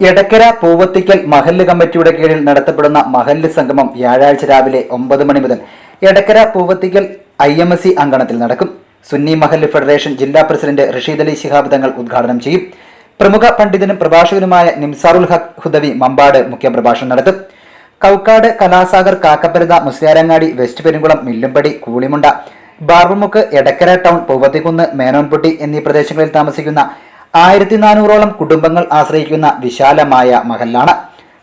എടക്കര പൂവത്തിക്കൽ മഹല്ല് കമ്മിറ്റിയുടെ കീഴിൽ നടത്തപ്പെടുന്ന മഹല്ല് സംഗമം വ്യാഴാഴ്ച രാവിലെ ഒമ്പത് മണി മുതൽ Edakkara Poovathikkal I M S C അങ്കണത്തിൽ നടക്കും. സുന്നി മഹല്ല് ഫെഡറേഷൻ ജില്ലാ പ്രസിഡന്റ് റഷീദ് അലി ശിഹാബ് തങ്ങൾ ഉദ്ഘാടനം ചെയ്യും. പ്രമുഖ പണ്ഡിതനും പ്രഭാഷകനുമായ നിംസാറുൽ ഹഖ് ഹുദവി മമ്പാട് മുഖ്യപ്രഭാഷണം നടത്തും. കൗക്കാട് കലാസാഗർ കാക്കപ്പരുത മുസ്ലിയാരങ്ങാടി വെസ്റ്റ് പെരുങ്കുളം മില്ലുംപടി കൂളിമുണ്ട ബാർബുമുക്ക് എടക്കര ടൗൺ പൂവത്തിക്കുന്ന് മേനോൻപൊട്ടി എന്നീ പ്രദേശങ്ങളിൽ താമസിക്കുന്ന ആയിരത്തി നാനൂറോളം കുടുംബങ്ങൾ ആശ്രയിക്കുന്ന വിശാലമായ മഹല്ലാണ്.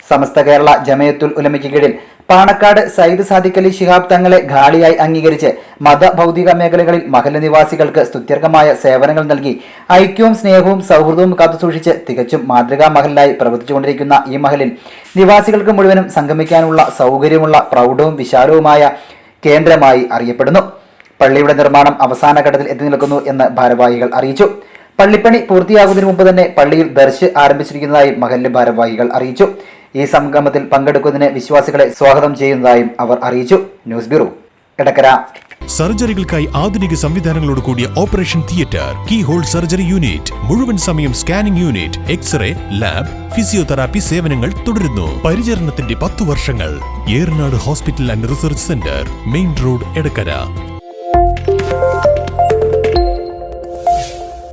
സമസ്ത കേരള ജമയത്തുൽ ഉലമയ്ക്ക് കീഴിൽ പാണക്കാട് സയ്യിദ് സാദിഖ് അലി ശിഹാബ് തങ്ങളെ ഖാളിയായി അംഗീകരിച്ച് മതഭൗതിക മേഖലകളിൽ മഹല്ല നിവാസികൾക്ക് സ്തുത്യർഹമായ സേവനങ്ങൾ നൽകി ഐക്യവും സ്നേഹവും സൗഹൃദവും കാത്തുസൂക്ഷിച്ച് തികച്ചും മാതൃകാ മഹലിലായി പ്രവർത്തിച്ചുകൊണ്ടിരിക്കുന്ന ഈ മഹലിൽ നിവാസികൾക്ക് മുഴുവനും സംഗമിക്കാനുള്ള സൗകര്യമുള്ള പ്രൗഢവും വിശാലവുമായ കേന്ദ്രമായി അറിയപ്പെടുന്നു. പള്ളിയുടെ നിർമ്മാണം അവസാന ഘട്ടത്തിൽ എത്തി നിൽക്കുന്നു എന്ന് ഭാരവാഹികൾ അറിയിച്ചു. പള്ളിപ്പണി പൂർത്തിയാകുന്നതിന് മുമ്പ് തന്നെ പള്ളിയിൽ ദർശ് ആരംഭിച്ചിരിക്കുന്നതായും മഹല്ല് ഭാരവാഹികൾ അറിയിച്ചു. ഈ സംഗമത്തിൽ പങ്കെടുക്കുന്നതിന് വിശ്വാസികളെ സ്വാഗതം ചെയ്യുന്നതായും അവർ അറിയിച്ചു. News bureau Edakkara. സർജറികൾക്കായി ആധുനിക സംവിധാനങ്ങളോട് കൂടിയ operation theatre key hole surgery unit മുഴുവൻ സമയം scanning unit X-ray lab physiotherapy സേവനങ്ങൾ തുടരുന്നു. പരിചരണത്തിന്റെ പത്ത് വർഷങ്ങൾ. Eranad hospital and research centre main road Edakkara.